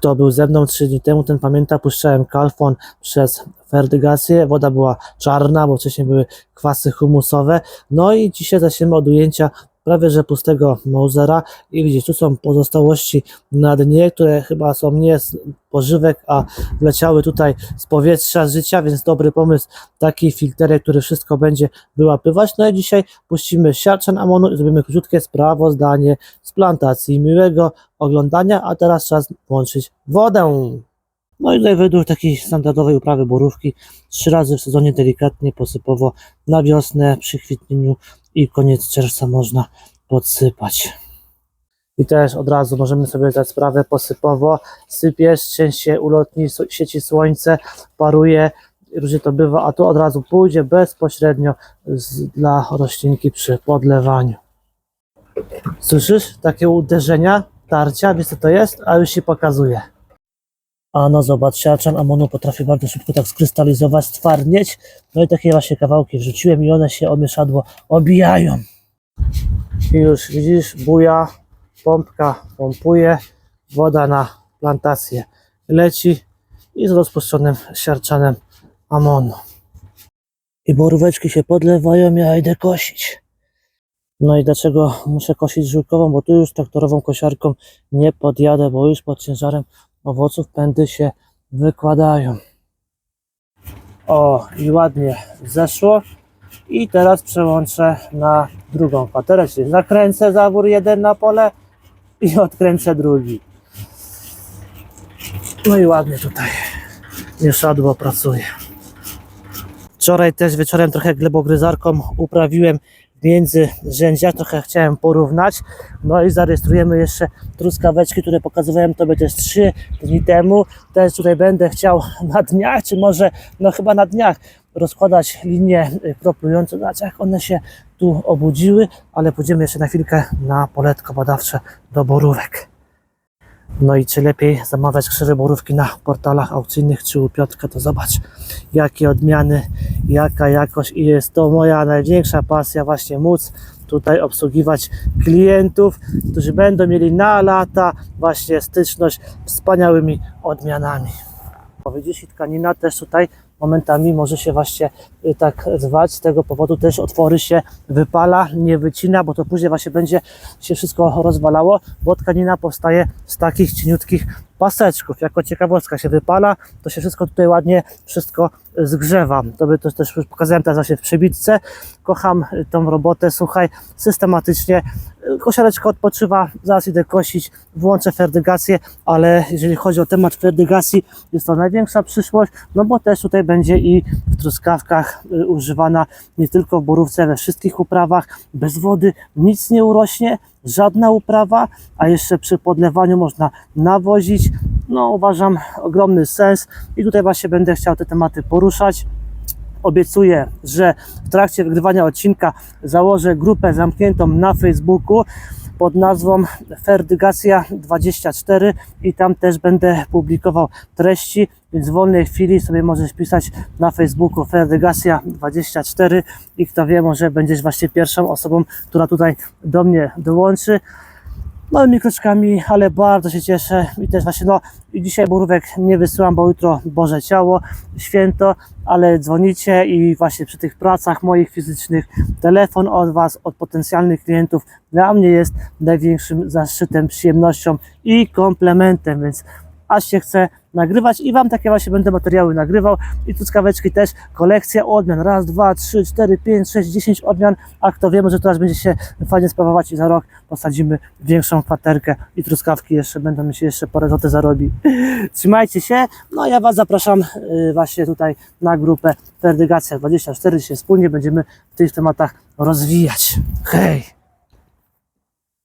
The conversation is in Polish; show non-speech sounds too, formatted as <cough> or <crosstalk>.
Kto był ze mną trzy dni temu, ten pamięta, puszczałem kalfon przez ferdygację. Woda była czarna, bo wcześniej były kwasy humusowe. No i dzisiaj zaczniemy od ujęcia prawie że pustego Mausera i widzisz, tu są pozostałości na dnie, które chyba są nie z pożywek, a wleciały tutaj z powietrza, z życia, więc dobry pomysł, taki filterek, który wszystko będzie wyłapywać. No i dzisiaj puścimy siarczan amonu i zrobimy króciutkie sprawozdanie z plantacji. Miłego oglądania, a teraz czas włączyć wodę. No i tutaj według takiej standardowej uprawy borówki trzy razy w sezonie delikatnie posypowo na wiosnę przy kwitnieniu i koniec czerwca można podsypać. I też od razu możemy sobie zdać sprawę posypowo. Sypiesz, się ulotni, sieci słońce, paruje, różnie to bywa, a tu od razu pójdzie bezpośrednio z, dla roślinki przy podlewaniu. Słyszysz takie uderzenia, tarcia, wiesz co to jest? A już się pokazuje. A no zobacz, siarczan amonu potrafi bardzo szybko tak skrystalizować, stwardnieć. No i takie właśnie kawałki wrzuciłem i one się o mieszadło obijają. I już widzisz, buja, pompka pompuje, woda na plantację leci i z rozpuszczonym siarczanem amonu. I boróweczki się podlewają, ja idę kosić. No i dlaczego muszę kosić żółkową? Bo tu już traktorową kosiarką nie podjadę, bo już pod ciężarem owoców pędy się wykładają. O, i ładnie zeszło. I teraz przełączę na drugą kwaterę, czyli zakręcę zawór jeden na pole i odkręcę drugi. No i ładnie tutaj mieszadło pracuje. Wczoraj też wieczorem trochę glebogryzarką uprawiłem między rzędzia, trochę chciałem porównać. No i zarejestrujemy jeszcze truskaweczki, które pokazywałem Tobie też 3 dni temu. Też tutaj będę chciał na dniach, czy może no chyba na dniach rozkładać linie y, kroplujące, zobaczyć jak one się tu obudziły, ale pójdziemy jeszcze na chwilkę na poletko badawcze do borówek. No i czy lepiej zamawiać krzyże borówki na portalach aukcyjnych czy u Piotrka, to zobacz jakie odmiany, jaka jakość i jest to moja największa pasja właśnie móc tutaj obsługiwać klientów, którzy będą mieli na lata właśnie styczność wspaniałymi odmianami. Widzisz, i tkanina też tutaj momentami może się właśnie y, tak zwać, z tego powodu też otwory się wypala, nie wycina, bo to później właśnie będzie się wszystko rozwalało, bo tkanina powstaje z takich cieniutkich paseczków. Jako ciekawostka się wypala, to się wszystko tutaj ładnie wszystko zgrzewa. To by to też pokazałem teraz właśnie w przebitce. Kocham tą robotę, słuchaj, systematycznie. Kosiareczka odpoczywa, zaraz idę kosić, włączę ferdygację, ale jeżeli chodzi o temat ferdygacji, jest to największa przyszłość, no bo też tutaj będzie i w truskawkach y, używana nie tylko w borówce, we wszystkich uprawach. Bez wody nic nie urośnie, żadna uprawa, a jeszcze przy podlewaniu można nawozić. No uważam ogromny sens i tutaj właśnie będę chciał te tematy poruszać. Obiecuję, że w trakcie wygrywania odcinka założę grupę zamkniętą na Facebooku pod nazwą Ferdygacja24 i tam też będę publikował treści, więc w wolnej chwili sobie możesz pisać na Facebooku Ferdygacja24 i kto wie, może będziesz właśnie pierwszą osobą, która tutaj do mnie dołączy małymi kroczkami, ale bardzo się cieszę i też właśnie no dzisiaj borówek nie wysyłam, bo jutro Boże Ciało, święto, ale dzwonicie i właśnie przy tych pracach moich fizycznych telefon od Was, od potencjalnych klientów dla mnie jest największym zaszczytem, przyjemnością i komplementem, więc aż się chce nagrywać i Wam takie właśnie będę materiały nagrywał i tu skaweczki też, kolekcja odmian, raz, dwa, trzy, cztery, pięć, sześć, dziesięć odmian, a kto wie, może teraz będzie się fajnie sprawować i za rok posadzimy większą kwaterkę i truskawki jeszcze będą mi się jeszcze parę złotych zarobi. <laughs> Trzymajcie się, no ja Was zapraszam y, właśnie tutaj na grupę Ferdygacja 24, dzisiaj wspólnie będziemy w tych tematach rozwijać. Hej!